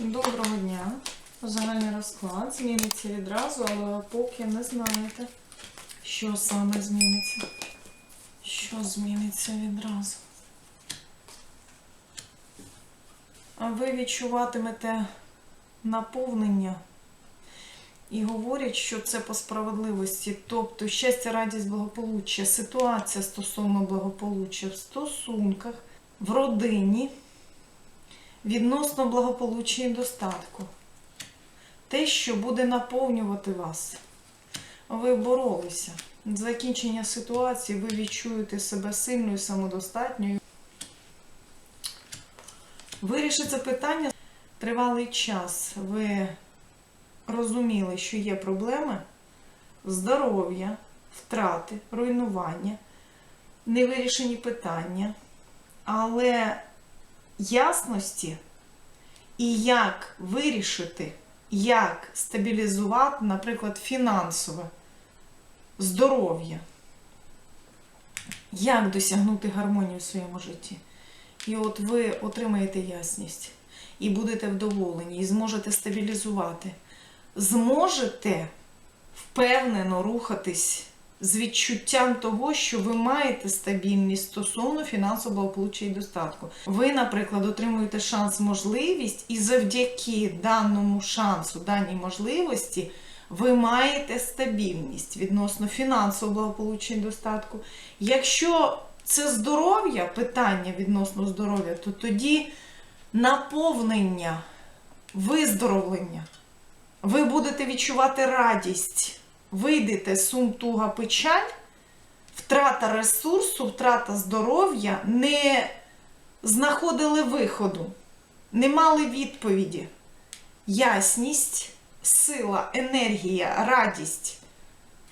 Доброго дня. Загальний розклад зміниться відразу, але поки не знаєте, що саме зміниться. Що зміниться відразу. Ви відчуватимете наповнення і говорять, що це по справедливості. Тобто щастя, радість, благополуччя, ситуація стосовно благополуччя в стосунках, в родині відносно благополуччя і достатку. Те, що буде наповнювати вас. Ви боролися. Закінчення ситуації ви відчуєте себе сильною, самодостатньою. Вирішиться питання тривалий час. Ви розуміли, що є проблеми здоров'я, втрати, руйнування, невирішені питання, але ясності і як вирішити, як стабілізувати, наприклад, фінансове здоров'я, як досягнути гармонії в своєму житті. І от ви отримаєте ясність і будете вдоволені, і зможете стабілізувати. Зможете впевнено рухатись з відчуттям того, що ви маєте стабільність стосовно фінансового благополуччя і достатку. Ви, наприклад, отримуєте шанс, можливість, і завдяки даному шансу, даній можливості, ви маєте стабільність відносно фінансового благополуччя і достатку. Якщо це здоров'я, питання відносно здоров'я, то тоді наповнення, виздоровлення. Ви будете відчувати радість, вийдете сум, туга, печаль, втрата ресурсу, втрата здоров'я, не знаходили виходу, не мали відповіді. Ясність, сила, енергія, радість,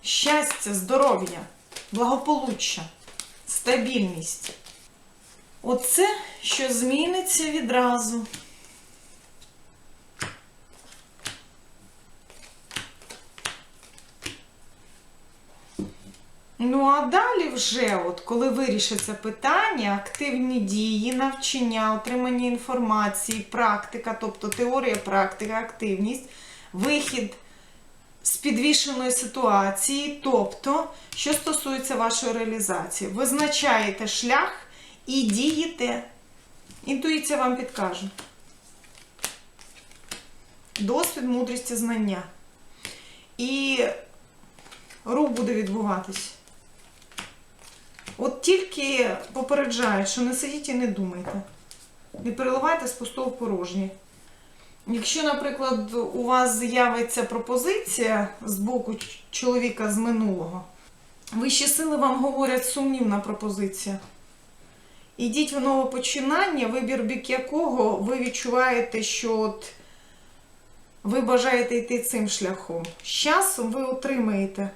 щастя, здоров'я, благополуччя, стабільність. Оце, що зміниться відразу. Ну, а далі вже, от, коли вирішиться питання, активні дії, навчання, отримання інформації, практика, тобто теорія, практика, активність, вихід з підвішеної ситуації, тобто, що стосується вашої реалізації, визначаєте шлях і дієте. Інтуїція вам підкаже. Досвід, мудрість і знання. І рух буде відбуватись. От тільки попереджають, що не сидіть і не думайте. Не переливайте з пустого в порожнє. Якщо, наприклад, у вас з'явиться пропозиція з боку чоловіка з минулого, вищі сили вам говорять сумнівна пропозиція. Ідіть в нове починання, вибір бік якого ви відчуваєте, що от ви бажаєте йти цим шляхом. З часом ви отримаєте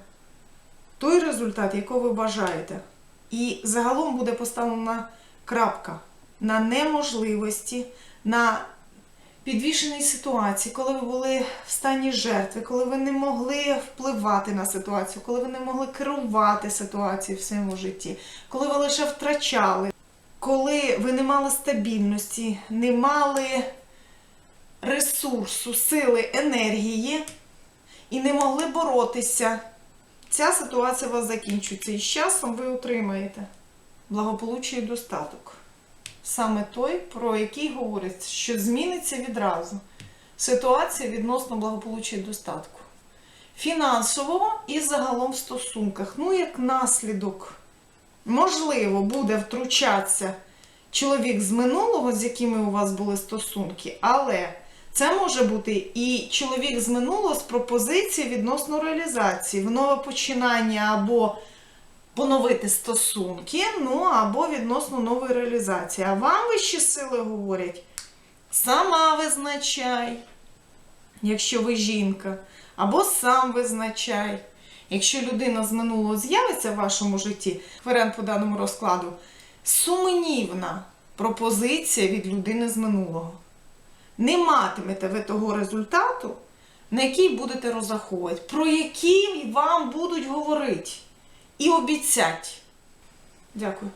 той результат, якого ви бажаєте. І загалом буде поставлена крапка на неможливості, на підвішеній ситуації, коли ви були в стані жертви, коли ви не могли впливати на ситуацію, коли ви не могли керувати ситуацією в своєму житті, коли ви лише втрачали, коли ви не мали стабільності, не мали ресурсу, сили, енергії і не могли боротися. Ця ситуація у вас закінчується і з часом ви отримаєте благополуччя і достаток. Саме той, про який говорять, що зміниться відразу ситуація відносно благополуччя і достатку. Фінансового і загалом в стосунках. Ну, як наслідок, можливо, буде втручатися чоловік з минулого, з якими у вас були стосунки, але це може бути і чоловік з минулого з пропозиції відносно реалізації, в нове починання або поновити стосунки, ну або відносно нової реалізації. А вам вищі сили говорять, сама визначай, якщо ви жінка, або сам визначай. Якщо людина з минулого з'явиться в вашому житті, варіант по даному розкладу, сумнівна пропозиція від людини з минулого не матимете ви того результату, на який будете розраховувати, про який вам будуть говорити і обіцять. Дякую.